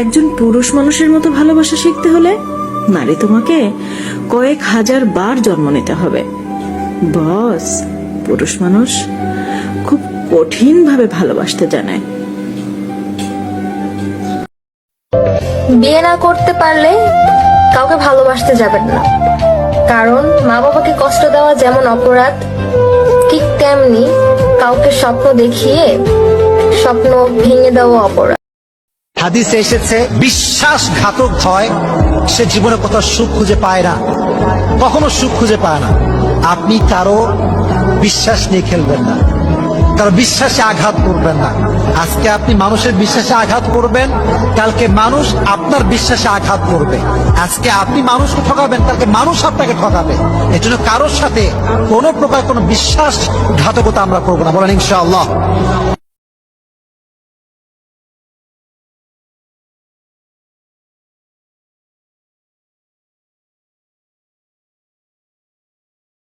একজন পুরুষ মানুষের মতো ভালোবাসা শিখতে হলে নারী তোমাকে কয়েক হাজার বার জন্ম নিতে হবে। বস, পুরুষ মানুষ খুব কঠিন ভাবে ভালোবাসতে জানে। বিয়ে না করতে পারলে কাউকে ভালোবাসতে যাবেন না। কারণ মা বাবাকে কষ্ট দেওয়া যেমন অপরাধ, ঠিক তেমনি কাউকে স্বপ্ন দেখিয়ে স্বপ্ন ভেঙে দেওয়া অপরাধ। হাদিসে এসেছে, বিশ্বাসঘাতক হয়, সে জীবনে কোথাও সুখ খুঁজে পায় না। কখনো সুখ খুঁজে পায় না। আপনি কারও বিশ্বাস নিয়ে খেলবেন না। কারও বিশ্বাসে আঘাত করবেন না। আজকে আপনি মানুষের বিশ্বাসে আঘাত করবেন, কালকে মানুষ আপনার বিশ্বাসে আঘাত করবে। আজকে আপনি মানুষকে ঠকাবেন, কালকে মানুষ আপনাকে ঠকাবে। এই জন্য কারোর সাথে কোনো প্রকার কোনো বিশ্বাস ঘাতকতা আমরা করব না। বলেন ইনশাআল্লাহ।